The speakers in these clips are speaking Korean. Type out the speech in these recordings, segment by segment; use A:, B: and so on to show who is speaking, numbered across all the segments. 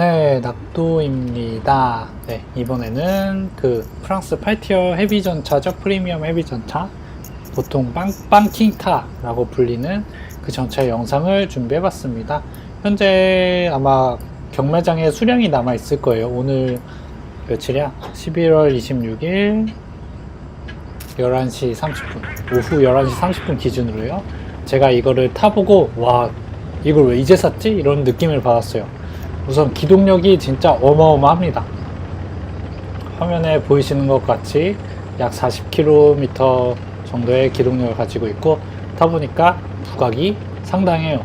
A: 네, 낙도입니다. 네, 이번에는 그 프랑스 8티어 헤비 전차죠. 프리미엄 헤비 전차. 보통 빵, 빵킹타라고 불리는 그 전차 영상을 준비해 봤습니다. 현재 아마 경매장에 수량이 남아 있을 거예요. 오늘 며칠이야? 11월 26일 11시 30분. 오후 11시 30분 기준으로요. 제가 이거를 타보고, 와, 이걸 왜 이제 샀지? 이런 느낌을 받았어요. 우선 기동력이 진짜 어마어마합니다. 화면에 보이시는 것 같이 약 40km 정도의 기동력을 가지고 있고 타보니까 부각이 상당해요.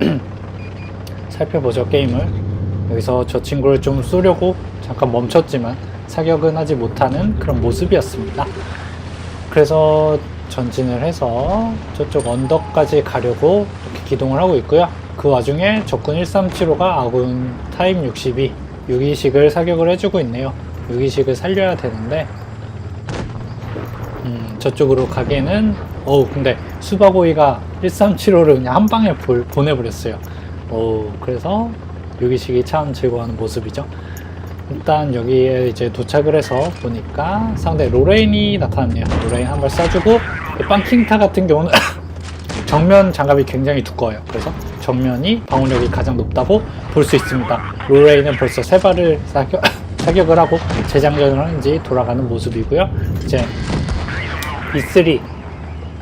A: 살펴보죠 게임을 여기서 저 친구를 좀 쏘려고 잠깐 멈췄지만 사격은 하지 못하는 그런 모습이었습니다. 그래서 전진을 해서 저쪽 언덕까지 가려고 이렇게 기동을 하고 있고요. 그 와중에 적군 1375가 아군 타임 62 유기식을 사격을 해주고 있네요. 유기식을 살려야 되는데 음, 저쪽으로 가기에는 어우 근데 수바고이가 1375를 그냥 한 방에 볼- 보내버렸어요. 어 그래서 유기식이 참 즐거워하는 모습이죠. 일단 여기에 이제 도착을 해서 보니까 상대 로레인이 나타났네요. 로레인 한 발 쏴주고 그 빵킹타 같은 경우는 정면 장갑이 굉장히 두꺼워요. 그래서 정면이 방어력이 가장 높다고 볼 수 있습니다. 로레인은 벌써 세 발을 사격, 사격을 하고 재장전을 하는지 돌아가는 모습이고요. 이제 E3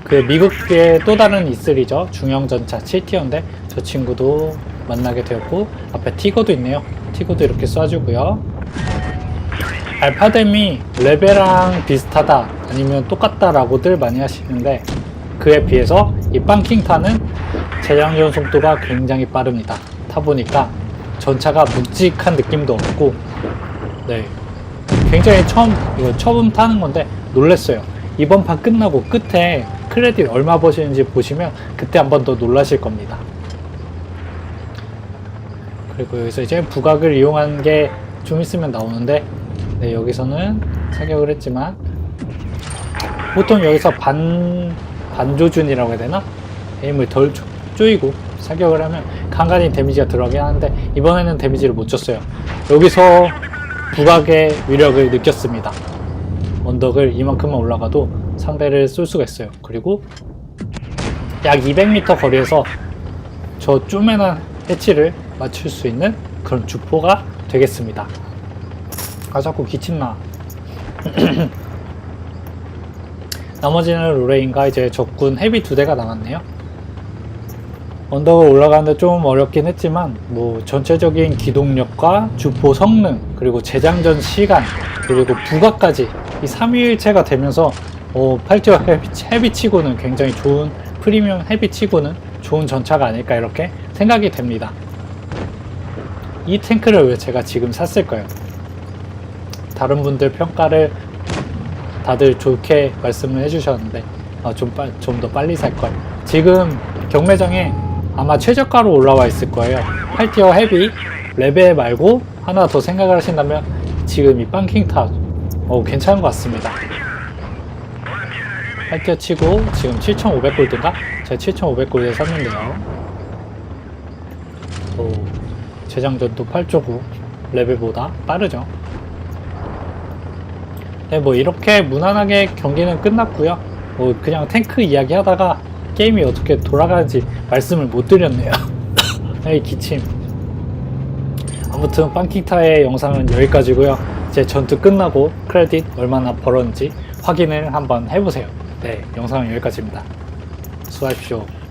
A: 그 미국의 또 다른 E3죠. 중형 전차 7티어인데 저 친구도 만나게 되었고 앞에 티거도 있네요. 티거도 이렇게 쏴주고요. 알파뎀이 레벨랑 비슷하다 아니면 똑같다라고들 많이 하시는데 그에 비해서 이 빵킹타는 재장전 속도가 굉장히 빠릅니다. 타보니까 전차가 묵직한 느낌도 없고 네 굉장히 처음 이거 처음 타는 건데 놀랬어요. 이번 판 끝나고 끝에 크레딧 얼마 버시는지 보시면 그때 한 번 더 놀라실 겁니다. 그리고 여기서 이제 부각을 이용한 게 좀 있으면 나오는데 네, 여기서는 사격을 했지만 보통 여기서 반 반조준이라고 해야 되나 에임을 덜 쪼- 쪼이고 사격을 하면 간간히 데미지가 들어가긴 하는데 이번에는 데미지를 못 줬어요. 여기서 부각의 위력을 느꼈습니다. 언덕을 이만큼만 올라가도 상대를 쏠 수가 있어요. 그리고 약 200m 거리에서 저 쪼매난 해치를 맞출 수 있는 그런 주포가 되겠습니다. 아 자꾸 기침나. 나머지는 로레인과 이제 적군 헤비 두 대가 남았네요. 언덕을 올라가는데 좀 어렵긴 했지만 뭐 전체적인 기동력과 주포 성능 그리고 재장전 시간 그리고 부가까지 이 3위일체가 되면서 어, 8티어 헤비, 헤비치고는 굉장히 좋은 프리미엄 헤비치고는 좋은 전차가 아닐까 이렇게 생각이 됩니다. 이 탱크를 왜 제가 지금 샀을까요? 다른 분들 평가를 다들 좋게 말씀을 해주셨는데 아, 좀좀 더 빨리 살 걸. 지금 경매장에 아마 최저가로 올라와 있을 거예요. 8티어 헤비 레벨 말고 하나 더 생각을 하신다면 지금 이 빵킹타 어, 괜찮은 것 같습니다. 8티어 치고 지금 7,500골드인가? 제가 7,500골드에 샀는데요. 오, 재장전도 8.9 레벨보다 빠르죠. 네, 뭐 이렇게 무난하게 경기는 끝났고요. 뭐 그냥 탱크 이야기 하다가 게임이 어떻게 돌아가는지 말씀을 못 드렸네요. 에이 기침. 아무튼 빵킹타의 영상은 여기까지고요. 제 전투 끝나고 크레딧 얼마나 벌었는지 확인을 한번 해보세요. 네, 영상은 여기까지입니다. 수고하십시오.